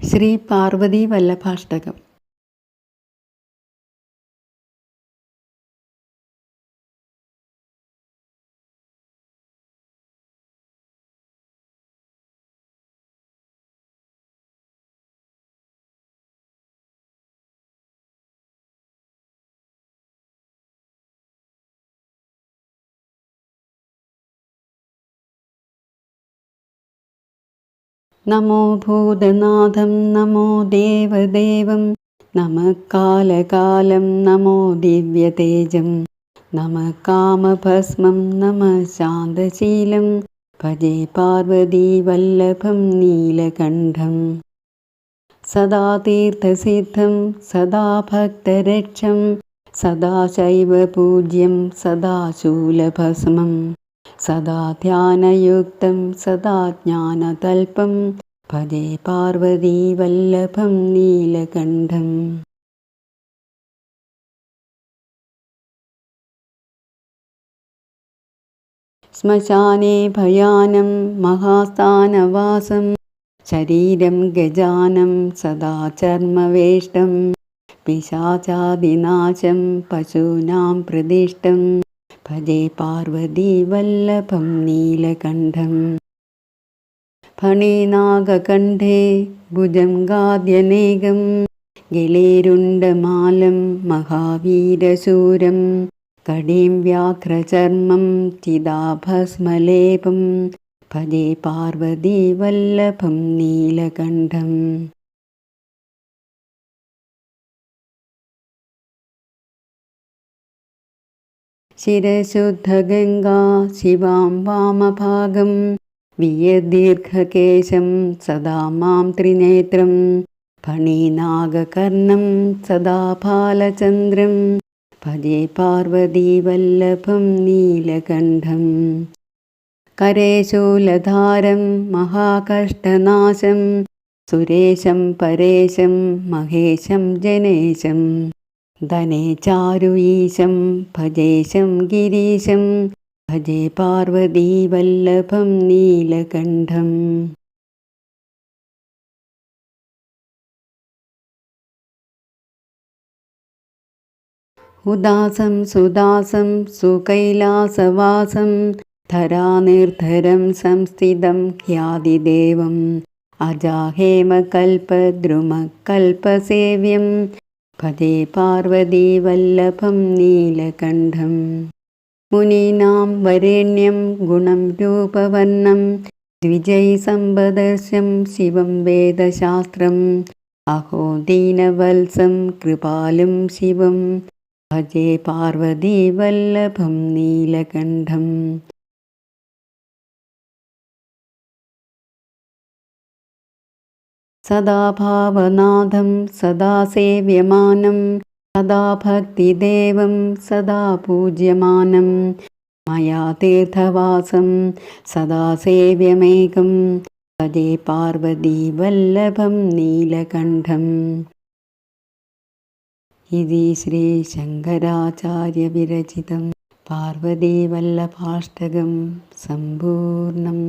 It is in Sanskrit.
ശ്രീ പാർവതി വല്ലഭാഷ്ടകം. नमो भूतनाथं नमो देवदेवं नमः कालकालं नमो दिव्यतेजं नमः कामभस्मं नमः शान्तशीलं भजे पार्वतीवल्लभं नीलकण्ठं। सदा तीर्थसिद्धं सदा भक्तरक्षं सदा शैवपूज्यं सदा शूलभस्मम् सदा ध्यानयुक्तं सदा ज्ञानतल्पं भजे पार्वतीवल्लभं नीलकण्ठम् श्मशाने भयानं महास्थानवासं शरीरं गजानं सदा चर्मवेष्टं पिशाचादिनाशं पशूनां प्रदिष्टम् भजे पार्वतीवल्लभं नीलकण्ठम् फणिनागकण्ठे भुजङ्गाद्यनेकं गिलेरुण्डमालं महावीरशूरं कडिं व्याघ्रचर्मं चिदाभस्मलेपं भजे पार्वतीवल्लभं नीलकण्ठम् शिरशुद्धगङ्गा शिवां वामभागं वियदीर्घकेशं सदा मां त्रिनेत्रं फणिनागकर्णं सदा फालचन्द्रं भजे पार्वतीवल्लभं नीलकण्ठम् करेशूलधारं महाकष्टनाशं सुरेशं परेशं महेशं जनेशम् धने चारु ईशं भजेशं गिरीशं भजे पार्वतीवल्लभं नीलकण्ठम्। उदासं सुदासं सुकैलासवासं धरानिर्धरं संस्थितं ह्यादिदेवम्। अजाहेमकल्पद्रुमकल्पसेव्यं भजे पार्वतीवल्लभं नीलकण्ठम् मुनीनां वरेण्यं गुणं रूपवर्णं द्विजैसम्पदर्शं शिवं वेदशास्त्रम् अहो दीनवल्सं कृपालुं शिवं भजे पार्वतीवल्लभं नीलकण्ठम् सदा भावनाथं सदा सेव्यमानं सदा भक्तिदेवं सदा पूज्यमानं। मया तीर्थवासं सदा सेव्यमेकं भजे पार्वतीवल्लभं नीलकण्ठम् इति श्रीशङ्कराचार्यविरचितं पार्वतीवल्लभाष्टकं सम्पूर्णम्